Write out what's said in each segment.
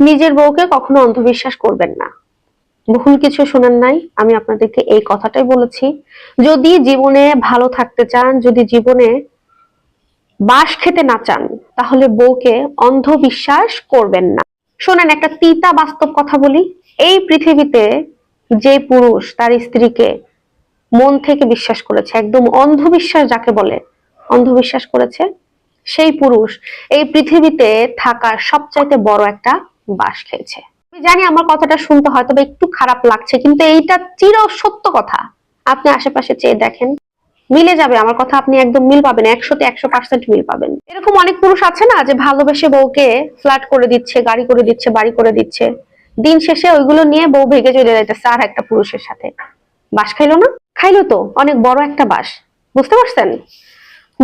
নিজের বউকে কখনো অন্ধবিশ্বাস করবেন না। ভুল কিছু শোনেন নাই, আমি আপনাদেরকে এই কথাটাই বলেছি। যদি জীবনে ভালো থাকতে চান, যদি জীবনে বাস খেতে না চান, তাহলে বউকে অন্ধবিশ্বাস করবেন না। শোনেন, একটা তিতা বাস্তব কথা বলি। এই পৃথিবীতে যে পুরুষ তার স্ত্রীকে মন থেকে বিশ্বাস করেছে, একদম অন্ধবিশ্বাস যাকে বলে, অন্ধবিশ্বাস করেছে, সেই পুরুষ এই পৃথিবীতে থাকার সবচাইতে বড় একটা বাস খেয়েছে। জানি আমার কথাটা শুনতে হয়তো বা একটু খারাপ লাগছে, কিন্তু এইটা চির সত্য কথা। আপনি আশেপাশে চেয়ে দেখেন, মিলে যাবে। আমার কথা আপনি একদম মিল পাবেন, একশোতে একশো পার্সেন্ট মিল পাবেন। এরকম অনেক পুরুষ আছে না যে ভালোবেসে বউকে ফ্ল্যাট করে দিচ্ছে, গাড়ি করে দিচ্ছে, বাড়ি করে দিচ্ছে। দিন শেষে ওইগুলো নিয়ে বউ ভেগে চলে যাইতেছে আর একটা পুরুষের সাথে। বাস খাইলো না? খাইলো তো, অনেক বড় একটা বাস। বুঝতে পারছেন?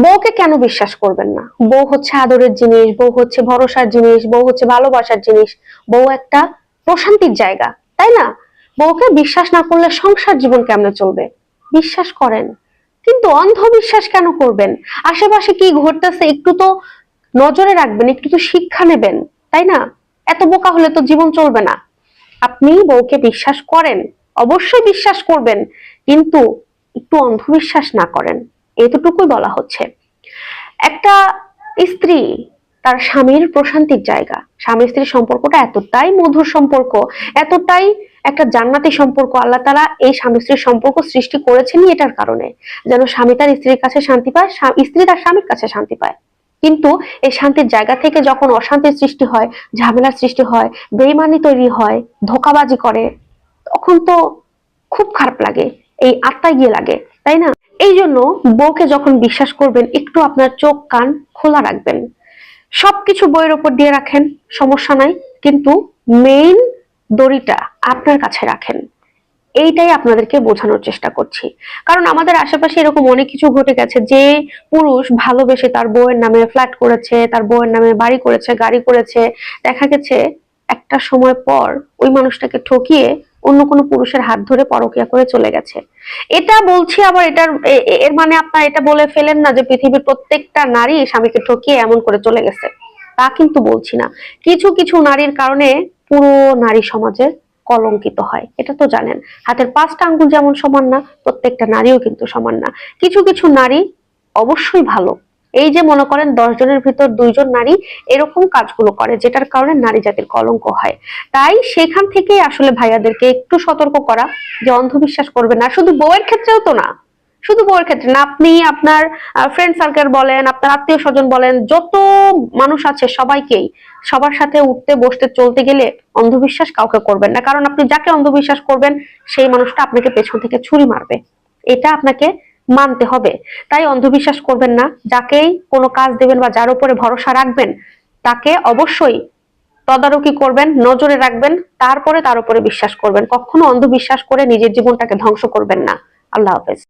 বউকে কেন বিশ্বাস করবেন না? বউ হচ্ছে আদরের জিনিস, বউ হচ্ছে ভরসার জিনিস, বউ হচ্ছে ভালোবাসার জিনিস, বউ একটা প্রশান্তির জায়গা, তাই না? বউকে বিশ্বাস না করলে সংসার জীবন কেমনে চলবে? বিশ্বাস করেন, কিন্তু অন্ধবিশ্বাস কেন করবেন? আশেপাশে কি ঘটতেছে একটু তো নজরে রাখবেন, একটু তো শিক্ষা নেবেন, তাই না? এত বোকা হলে তো জীবন চলবে না। আপনি বউকে বিশ্বাস করেন, অবশ্যই বিশ্বাস করবেন, কিন্তু একটু অন্ধবিশ্বাস না করেন। এতটুকুই বলা হচ্ছে। একটা স্ত্রী তার স্বামীর প্রশান্তির জায়গা। স্বামী স্ত্রীর সম্পর্কটা এতটাই মধুর সম্পর্ক, এতটাই একটা জান্নাতি সম্পর্ক, আল্লাহ তারা এই স্বামী স্ত্রীর সম্পর্ক সৃষ্টি করেছেনই এটার কারণে। যেন স্বামী তার স্ত্রীর কাছে শান্তি পায় স্ত্রী তার স্বামীর কাছে শান্তি পায়। কিন্তু এই শান্তির জায়গা থেকে যখন অশান্তির সৃষ্টি হয়, ঝামেলার সৃষ্টি হয় বেইমানি তৈরি হয়, ধোকাবাজি করে, তখন তো খুব খারাপ লাগে, এই আত্মায় গিয়ে লাগে, তাই না? এই জন্য বউকে যখন বিশ্বাস করবেন, একটু আপনার চোখ, কান খোলা রাখবেন। সবকিছু বইয়ের উপর দিয়ে রাখেন, সমস্যা নাই। কিন্তু মেইন দড়িটা আপনার কাছে রাখেন। এইটাই আপনাদেরকে বোঝানোর চেষ্টা করছি। কারণ আমাদের আশেপাশে এরকম অনেক কিছু ঘটে গেছে যে পুরুষ ভালোবেসে তার বউয়ের নামে ফ্ল্যাট করেছে, তার বউয়ের নামে বাড়ি করেছে, গাড়ি করেছে। দেখা গেছে একটা সময় পর ওই মানুষটাকে ঠকিয়ে অন্য কোনো পুরুষের হাত ধরে পরকিয়া করে চলে গেছে। এটা বলছি আবার এটার এর মানে আপনার এটা বলে ফেলেন না যে পৃথিবীর প্রত্যেকটা নারী স্বামীকে ঠকিয়ে এমন করে চলে গেছে। তা কিন্তু বলছি না। কিছু কিছু নারীর কারণে পুরো নারী সমাজের কলঙ্কিত হয়, এটা তো জানেন। হাতের পাঁচটা আঙ্গুল যেমন সমান না, প্রত্যেকটা নারীও কিন্তু সমান না। কিছু কিছু নারী অবশ্যই ভালো এই যে মনে করেন দশ জনের ভিতর দুইজন নারী এরকম কাজগুলো করে, যেটার কারণে নারী জাতির কলঙ্ক হয়। তাই সেখান থেকে আসলে ভাইয়াদেরকে একটু সতর্ক করা যে অন্ধবিশ্বাস করবে না। শুধু বউয়ের ক্ষেত্রেও তো না। শুধু বউয়ের ক্ষেত্রে না, আপনি আপনার ফ্রেন্ড সার্কেল বলেন, আপনার আত্মীয় স্বজন বলেন, যত মানুষ আছে সবাইকেই সবার সাথে উঠতে, বসতে, চলতে গেলে অন্ধবিশ্বাস কাউকে করবেন না। কারণ আপনি যাকে অন্ধবিশ্বাস করবেন, সেই মানুষটা আপনাকে পেছন থেকে ছুরি মারবে। এটা আপনাকে মানতে হবে। তাই অন্ধবিশ্বাস করবেন না। যাকেই কোনো কাজ দেবেন বা যার উপরে ভরসা রাখবেন, তাকে অবশ্যই তদারকি করবেন, নজরে রাখবেন, তারপরে তার উপরে বিশ্বাস করবেন। কখনো অন্ধবিশ্বাস করে নিজের জীবনটাকে ধ্বংস করবেন না। আল্লাহ হাফেজ।